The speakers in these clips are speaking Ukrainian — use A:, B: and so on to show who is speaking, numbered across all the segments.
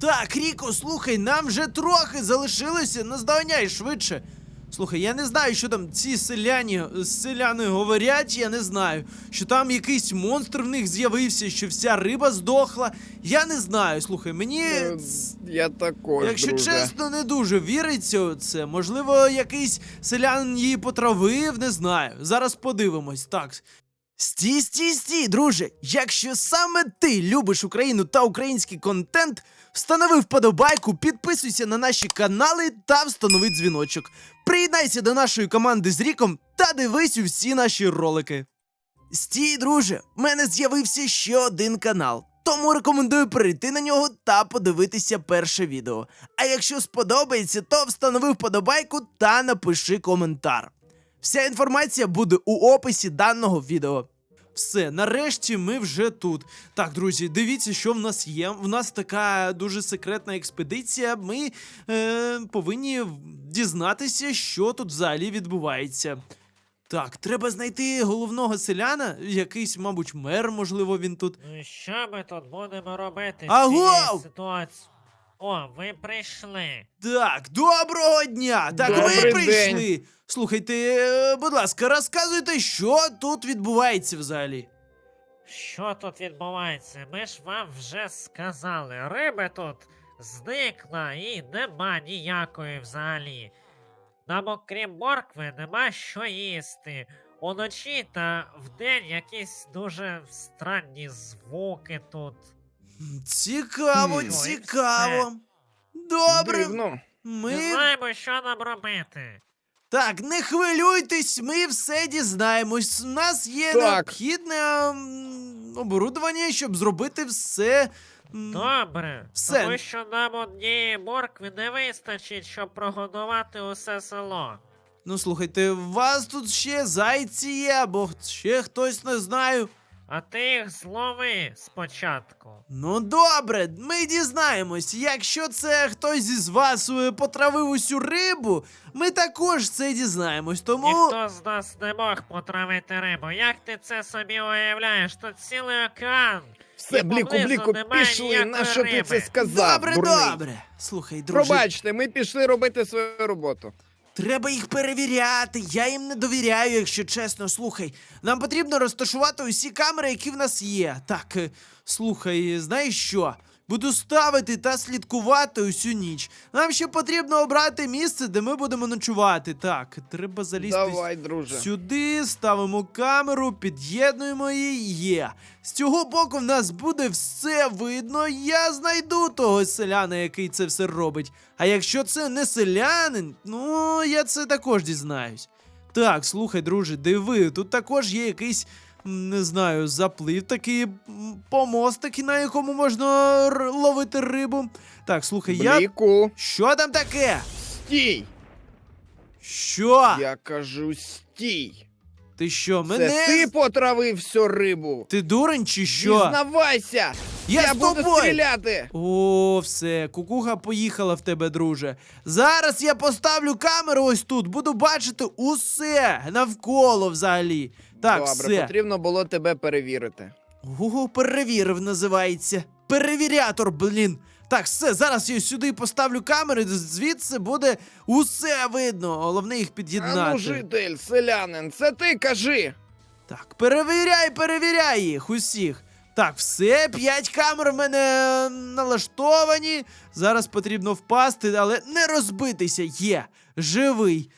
A: Так, Ріко, слухай, нам вже трохи залишилося, наздоганяй швидше. Слухай, я не знаю, що там ці селяні, селяни говорять, я не знаю. Що там якийсь монстр в них з'явився, що вся риба здохла. Я не знаю. Слухай, мені.
B: Е, Я також,
A: Якщо
B: друже.
A: чесно, не дуже віриться у це. Можливо, якийсь селянин її потравив, не знаю. Зараз подивимось. Так. Стій, стій, стій, друже. Якщо саме ти любиш Україну та український контент, встанови вподобайку, підписуйся на наші канали та встанови дзвіночок. Приєднайся до нашої команди з Ріком та дивись усі наші ролики. Стій, друже, в мене з'явився ще один канал. Тому рекомендую перейти на нього та подивитися перше відео. А якщо сподобається, то встанови вподобайку та напиши коментар. Вся інформація буде у описі даного відео. Все, нарешті ми вже тут. Так, друзі, дивіться, що в нас є. В нас така дуже секретна експедиція. Ми е, повинні дізнатися, що тут взагалі відбувається. Так, треба знайти головного селяна, якийсь, мабуть, мер, можливо, він тут.
C: Ну і що ми тут будемо робити з
A: Агов!
C: цією ситуацією? О, ви прийшли.
A: Так, доброго дня! Так, ви
B: Добрий
A: прийшли. Слухайте, е, будь ласка, розказуйте, що тут відбувається взагалі.
C: Що тут відбувається? Ми ж вам вже сказали, риби тут зникла і нема ніякої взагалі. Нам окрім моркви нема що їсти. Уночі та вдень якісь дуже странні звуки тут.
A: Цікаво,
B: Хм.
A: цікаво. Добре,
B: Дивно.
A: ми.
C: Не знаємо, що нам робити.
A: Так, не хвилюйтесь, ми все дізнаємось. У нас є
B: Так.
A: необхідне м, оборудовання, щоб зробити все. м,
C: Добре,
A: Все.
C: тому що нам однієї моркви не вистачить, щоб прогодувати усе село.
A: Ну, слухайте, у вас тут ще зайці є, або ще хтось не знаю.
C: А ти їх злови спочатку.
A: Ну добре, ми дізнаємось. Якщо це хтось із вас е, потравив усю рибу, ми також це дізнаємось. Тому
C: Ніхто з нас не мог потравити рибу. Як ти це собі уявляєш? Тут цілий океан.
B: Все, бліку, бліку, пішли. На що ти це сказав?
A: добре, добре. Слухай, друже,
B: Пробачте, ми пішли робити свою роботу.
A: Треба їх перевіряти. Я їм не довіряю, якщо чесно. Слухай, нам потрібно розташувати усі камери, які в нас є. Так, е, слухай, знаєш що? Буду ставити та слідкувати усю ніч. Нам ще потрібно обрати місце, де ми будемо ночувати. Так, треба залізти
B: Давай, друже.
A: Сюди ставимо камеру, під'єднуємо її. Є. З цього боку в нас буде все видно. Я знайду того селяна, який це все робить. А якщо це не селянин, ну я це також дізнаюсь. Так, слухай, друже, диви, тут також є якийсь. Не знаю, заплив такий помост такий, на якому можна ловити рибу. Так, слухай, я. Що там таке?
B: стій!
A: Що?
B: Я кажу, стій!
A: Ти що,
B: Це ти потравив всю рибу!
A: Ти дурень чи що?
B: Дізнавайся!
A: Я
B: Я
A: з
B: буду
A: тобою!
B: стріляти!
A: О, все, кукуха поїхала в тебе, друже. Зараз я поставлю камеру ось тут, буду бачити усе навколо взагалі. Так,
B: Добре,
A: все.
B: потрібно було тебе перевірити.
A: Ого, перевірив, називається. Перевірятор, блін. Так, все, зараз я сюди поставлю камери, звідси буде усе видно. Головне їх під'єднати.
B: А ну, житель, селянин, це ти кажи!
A: Так, перевіряй, перевіряй їх усіх. Так, все, п'ять камер в мене налаштовані. Зараз потрібно впасти, але не розбитися. Є, живий.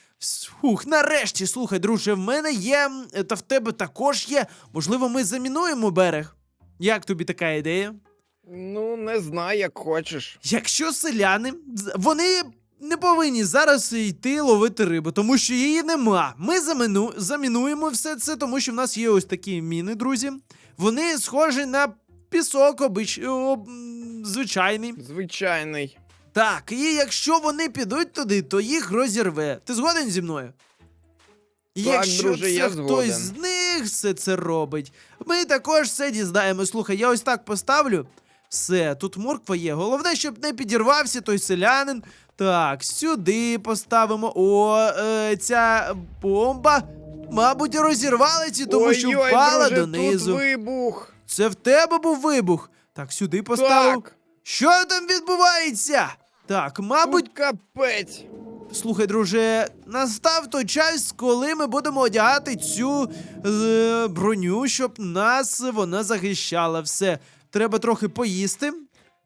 A: Фух, нарешті, слухай, друже, в мене є, та в тебе також є. Можливо, ми замінуємо берег. Як тобі така ідея?
B: Ну, не знаю, як хочеш.
A: Якщо селяни, вони не повинні зараз йти ловити рибу, тому що її нема. Ми заміну, замінуємо все це, тому що в нас є ось такі міни, друзі. Вони схожі на пісок обич... о, звичайний.
B: Звичайний.
A: Так, і якщо вони підуть туди, то їх розірве. Ти згоден зі мною?
B: Так,
A: якщо
B: друже,
A: це
B: я
A: хтось
B: згоден.
A: з них все це робить, ми також все дізнаємо. Слухай, я ось так поставлю. Все, тут морква є. Головне, щоб не підірвався той селянин. Так, сюди поставимо. О, е, ця бомба, мабуть, розірвала ці, тому що
B: Ой-ой,
A: впала
B: друже,
A: донизу.
B: Тут вибух.
A: Це в тебе був вибух. Так, сюди поставив.
B: Так.
A: Що там відбувається? Так, мабуть,
B: Тут капець.
A: Слухай, друже, настав той час, коли ми будемо одягати цю е, броню, щоб нас вона захищала. Все, треба трохи поїсти.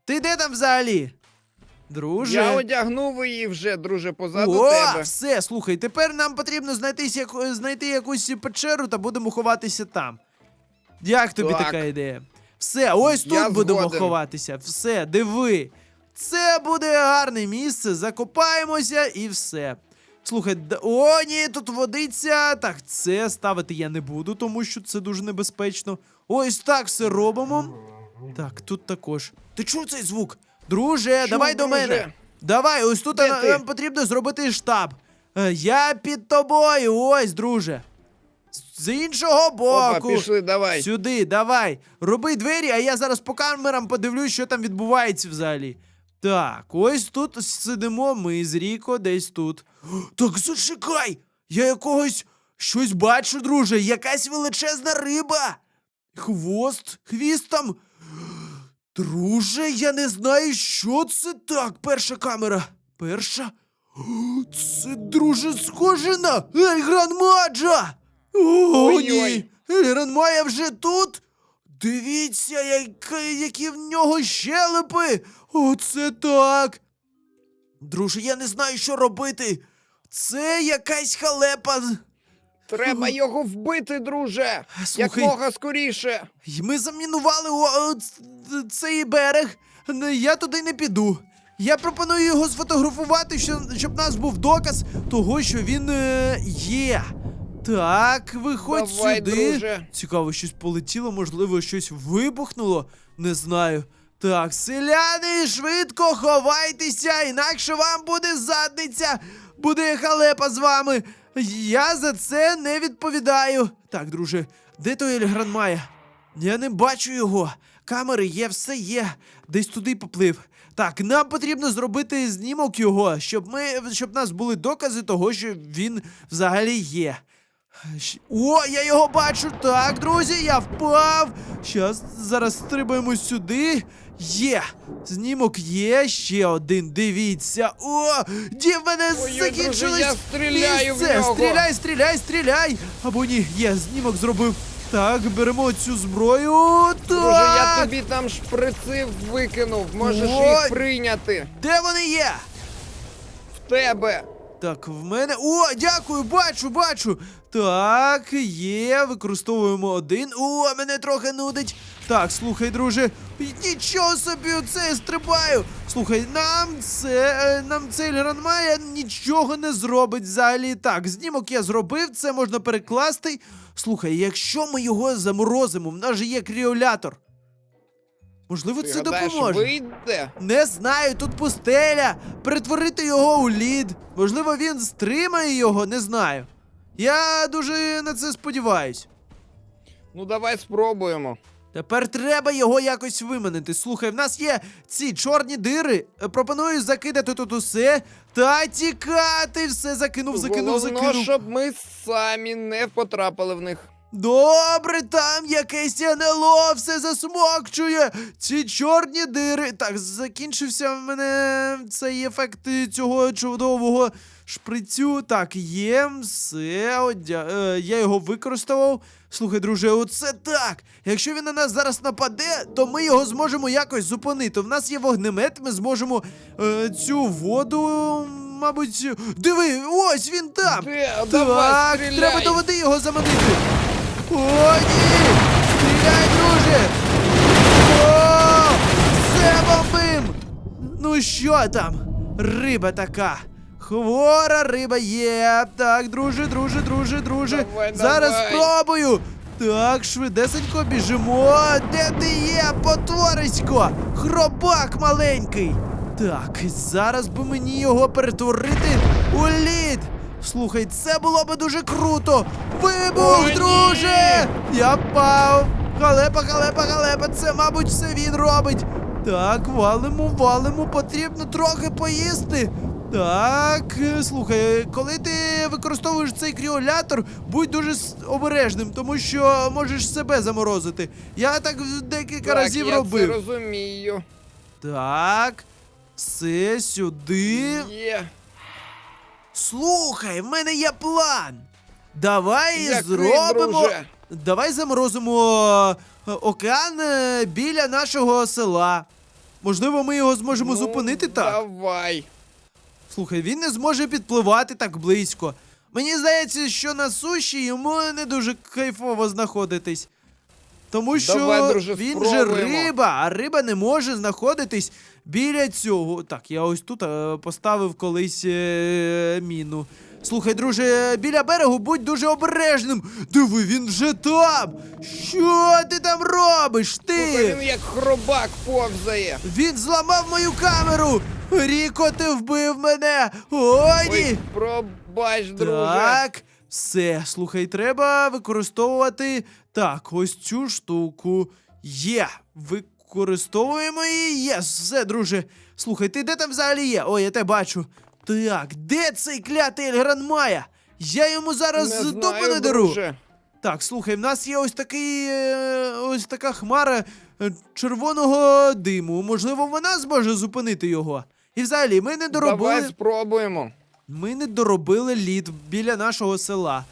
A: Ти де там взагалі? Друже.
B: Я одягнув її вже, друже, позаду
A: О,
B: тебе.
A: все, слухай, тепер нам потрібно знайтись, як, знайти якусь печеру та будемо ховатися там. Як тобі
B: Так.
A: така ідея? Все, ось тут
B: Я
A: будемо
B: згоден.
A: ховатися. Все, диви. Це буде гарне місце, закопаємося і все. Слухай, о, ні, тут водиться. Так, це ставити я не буду, тому що це дуже небезпечно. Ось так все робимо. Так, тут також. Ти чув цей звук? Друже,
B: Чув,
A: давай до мене. Давай, ось тут нам, нам потрібно зробити штаб. Е, Я під тобою, ось, друже. З іншого
B: Опа,
A: боку.
B: пішли, давай.
A: Сюди, давай. Роби двері, а я зараз по камерам подивлюсь, що там відбувається взагалі. Так, ось тут сидимо ми з Ріко, десь тут. Так зачекай! Я якогось щось бачу, друже, якась величезна риба. Хвост, хвіст там. Друже, я не знаю, що це так. Перша камера. Перша. Це, друже, схоже на Ельгран Маджа. О, ні. Ельгран Майя вже тут. Дивіться, як, які в нього щелепи. Оце так. Друже, я не знаю, що робити. Це якась халепа.
B: Треба його вбити, друже.
A: Слухай.
B: Якмога скоріше.
A: Й Ми замінували о, о, цей берег. Я туди не піду. Я пропоную його сфотографувати, що- щоб у нас був доказ того, що він е, є. Так, виходь
B: Давай,
A: сюди.
B: друже.
A: Цікаво, щось полетіло, можливо, щось вибухнуло. Не знаю. Так, селяни, швидко ховайтеся, інакше вам буде задниця, буде халепа з вами. Я за це не відповідаю. Так, друже, де той Ельгран Майя? Я не бачу його. Камери є, все є. Десь туди поплив. Так, нам потрібно зробити знімок його, щоб ми, щоб в нас були докази того, що він взагалі є. О, я його бачу. Так, друзі, я впав. Щас зараз стрибаємо сюди. Є. Знімок є. Ще один. Дивіться. О! Ді в мене
B: Ой-ой,
A: закінчилось.
B: я стріляю в нього.
A: Стріляй, стріляй, стріляй. Або ні, є, знімок зробив. Так, беремо цю зброю. Так.
B: Друже, я тобі там шприци викинув. Можеш
A: Ой.
B: їх прийняти.
A: Де вони є?
B: В тебе.
A: Так, в мене. О, дякую, бачу, бачу. Так, є, використовуємо один. О, мене трохи нудить. Так, слухай, друже. Нічого собі, оце я стрибаю. Слухай, нам це. е, Нам цей Гранмая нічого не зробить взагалі. Так, знімок я зробив, це можна перекласти. Слухай, якщо ми його заморозимо, в нас же є кріолятор. Можливо, це
B: гадаєш,
A: допоможе.
B: вийде?
A: Не знаю, тут пустеля. Перетворити його у лід. Можливо, він стримає його, не знаю. Я дуже на це сподіваюсь.
B: Ну давай спробуємо.
A: Тепер треба його якось виманити. Слухай, в нас є ці чорні дири. Пропоную закидати тут усе та тікати. Все закинув, закинув,
B: Головно,
A: закинув.
B: щоб ми самі не потрапили в них.
A: Добре, там якесь НЛО все засмокчує. Ці чорні дири. Так, закінчився в мене цей ефект цього чудового шприцю. Так, є, все, одя... е, я його використовував. Слухай, друже, оце так. Якщо він на нас зараз нападе, то ми його зможемо якось зупинити. В нас є вогнемет, ми зможемо е, цю воду, мабуть. Диви, ось він там.
B: Де?
A: Так,
B: Давай,
A: треба до води його заманити. О, ні! Стріляй, друже! О! Все бомбим! Ну що там? Риба така. Хвора риба є. Так, друже, друже, друже, друже.
B: Давай,
A: Зараз
B: давай.
A: спробую. Так, швидесенько біжимо. Де ти є, потворисько? Хробак маленький. Так, зараз би мені його перетворити у лід. Слухай, це було би дуже круто. Вибух,
B: О,
A: друже! Я впав. Халепа, халепа, халепа, це, мабуть, все він робить. Так, валимо, валимо, потрібно трохи поїсти. Так, слухай, коли ти використовуєш цей кріолятор, будь дуже обережним, тому що можеш себе заморозити. Я так декілька
B: Так,
A: разів
B: я
A: робив.
B: це розумію.
A: Так. Все сюди.
B: Є.
A: Слухай, в мене є план. Давай
B: Який,
A: зробимо.
B: друже?
A: Давай заморозимо е, океан е, біля нашого села. Можливо, ми його зможемо
B: Ну,
A: зупинити так.
B: Давай.
A: Слухай, він не зможе підпливати так близько. Мені здається, що на суші йому не дуже кайфово знаходитись. Тому що
B: Давай, друже,
A: він же
B: спробуємо.
A: риба, а риба не може знаходитись біля цього. Так, я ось тут е, поставив колись е, міну. Слухай, друже, біля берегу будь дуже обережним. Диви, він вже там. Що ти там робиш? Ти?
B: Слухай, він як хробак повзає.
A: Він зламав мою камеру! Ріко, ти вбив мене! О, ні!
B: Ой, пробач, друже.
A: Так, все, слухай, треба використовувати. Так, ось цю штуку. Є. Використовуємо її. Є, все, друже. Слухай, ти де там взагалі є? Ой, я тебе бачу. Так, де цей клятий Ельгран Мая? Я йому зараз
B: Не
A: дупу не дару.
B: друже.
A: Так, слухай, в нас є ось такий. е, ось така хмара е, червоного диму. Можливо, вона зможе зупинити його. І взагалі, ми не доробили.
B: Давай спробуємо.
A: Ми не доробили лід біля нашого села.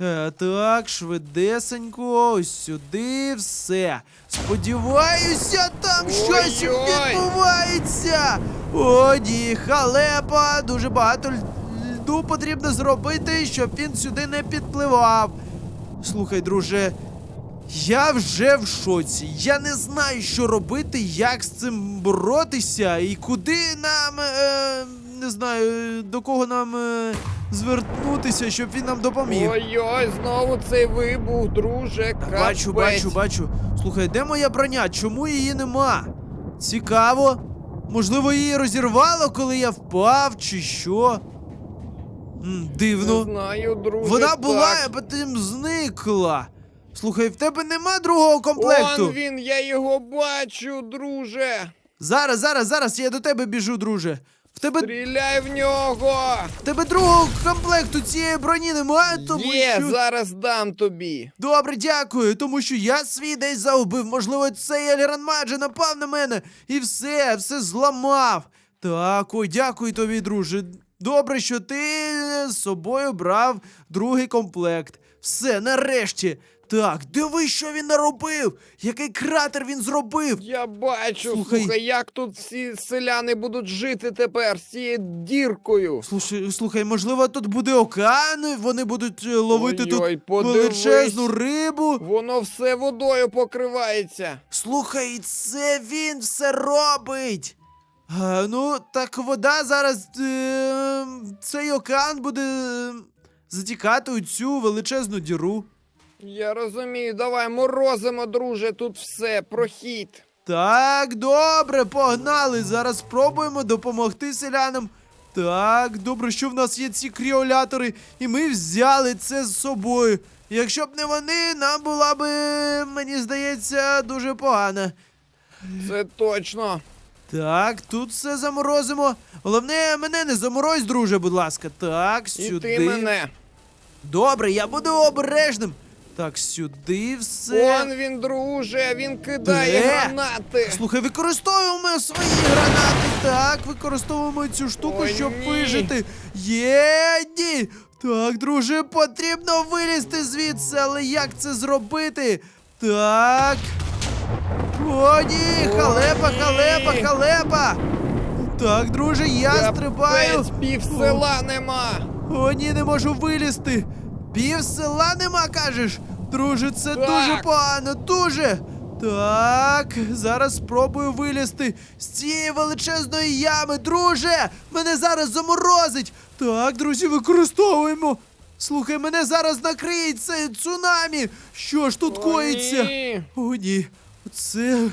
A: Е, так, швидесенько, ось сюди, все. Сподіваюся, там щось
B: Ой-ой.
A: відбувається. О, ні, халепа, дуже багато льду потрібно зробити, щоб він сюди не підпливав. Слухай, друже, я вже в шоці. Я не знаю, що робити, як з цим боротися і куди нам. Е, не знаю, до кого нам е, звернутися, щоб він нам допоміг.
B: Ой-ой, знову цей вибух, друже.
A: Та Бачу,
B: капець.
A: бачу, бачу. Слухай, де моя броня? Чому її нема? Цікаво. Можливо, її розірвало, коли я впав, чи що? М,
B: Не
A: дивно.
B: знаю, друже.
A: Вона була,
B: так.
A: а потім зникла. Слухай, в тебе нема другого комплекту.
B: Он він, я його бачу, друже.
A: Зараз, зараз, зараз я до тебе біжу, друже. В тебе,
B: Стріляй в нього.
A: в тебе другого комплекту цієї броні немає, тому
B: Є,
A: що.
B: зараз дам тобі.
A: Добре, дякую, тому що я свій десь загубив. Можливо, цей Еліран Маджа напав на мене і все, все зламав. Так, ой, дякую тобі, друже. Добре, що ти з собою брав другий комплект. Все, нарешті. Так, диви, що він наробив! Який кратер він зробив!
B: Я бачу,
A: Слухай.
B: слухай, як тут всі селяни будуть жити тепер з цією діркою.
A: Слушай, слухай, можливо, тут буде океан, вони будуть е, ловити
B: Ой-ой,
A: тут
B: подивись.
A: величезну рибу.
B: Воно все водою покривається.
A: Слухай, це він все робить. А, ну, так вода зараз. Е, цей океан буде е, затікати у цю величезну діру.
B: Я розумію, давай морозимо, друже, тут все, прохід.
A: Так, добре, погнали. Зараз спробуємо допомогти селянам. Так, добре, що в нас є ці кріолятори, і ми взяли це з собою. Якщо б не вони, нам була би, мені здається, дуже погана.
B: Це точно.
A: Так, тут все заморозимо. Головне, мене не заморозь, друже, будь ласка. Так,
B: І
A: сюди.
B: ти мене.
A: Добре, я буду обережним. Так, сюди все.
B: Он він, друже, він кидає
A: Де?
B: гранати.
A: Слухай, використовуємо свої гранати. Так, використовуємо цю штуку,
B: Ой,
A: щоб
B: ні.
A: вижити. Є, ні. Так, друже, потрібно вилізти звідси, але як це зробити? Так. О, ні, халепа,
B: ні.
A: халепа, халепа. Так, друже, я стрибаю.
B: Капець, пів села нема.
A: О, ні, не можу вилізти. Пів села нема, кажеш? Друже, це
B: Так.
A: дуже погано, дуже. Так, зараз спробую вилізти з цієї величезної ями. Друже, мене зараз заморозить. Так, друзі, використовуємо. Слухай, мене зараз накриє це цунамі. Що ж тут
B: О,
A: коїться?
B: ні.
A: О, ні. Це.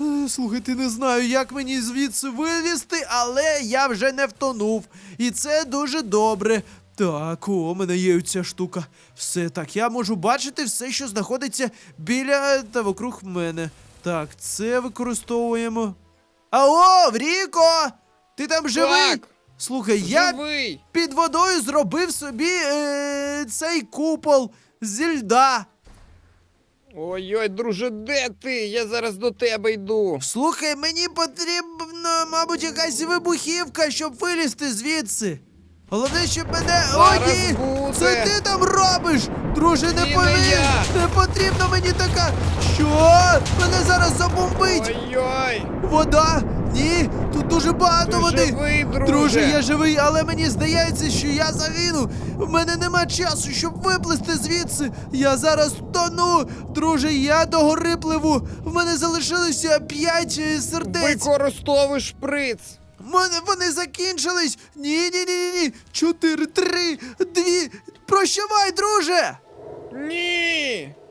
A: е, Слухайте, не знаю, як мені звідси вилізти, але я вже не втонув. І це дуже добре. Так, о, у мене є ця штука. Все так, я можу бачити все, що знаходиться біля та вокруг мене. Так, це використовуємо. Алло, Ріко! Ти там живий?
B: Так,
A: Слухай, я під водою зробив собі е, цей купол зі льда.
B: Ой-ой, друже, де ти? Я зараз до тебе йду.
A: Слухай, мені потрібна, мабуть, якась вибухівка, щоб вилізти звідси. Головне, щоб мене. О,
B: Зараз
A: ні!
B: буде.
A: Це ти там робиш! Друже, не
B: Ні, не я.
A: Не потрібно мені така. Що? Мене зараз забомбить!
B: Ой-ой.
A: Вода? Ні, тут дуже багато
B: Ти
A: води.
B: живий, друже.
A: Друже, я живий, але мені здається, що я загину. В мене нема часу, щоб виплисти звідси. Я зараз тону. Друже, я до гори пливу. В мене залишилося п'ять е, сердець.
B: Використовуй шприц.
A: Мене вони закінчились. Ні, ні, ні, ні, ні. Чотири, три, дві. Прощавай, друже.
B: Ні.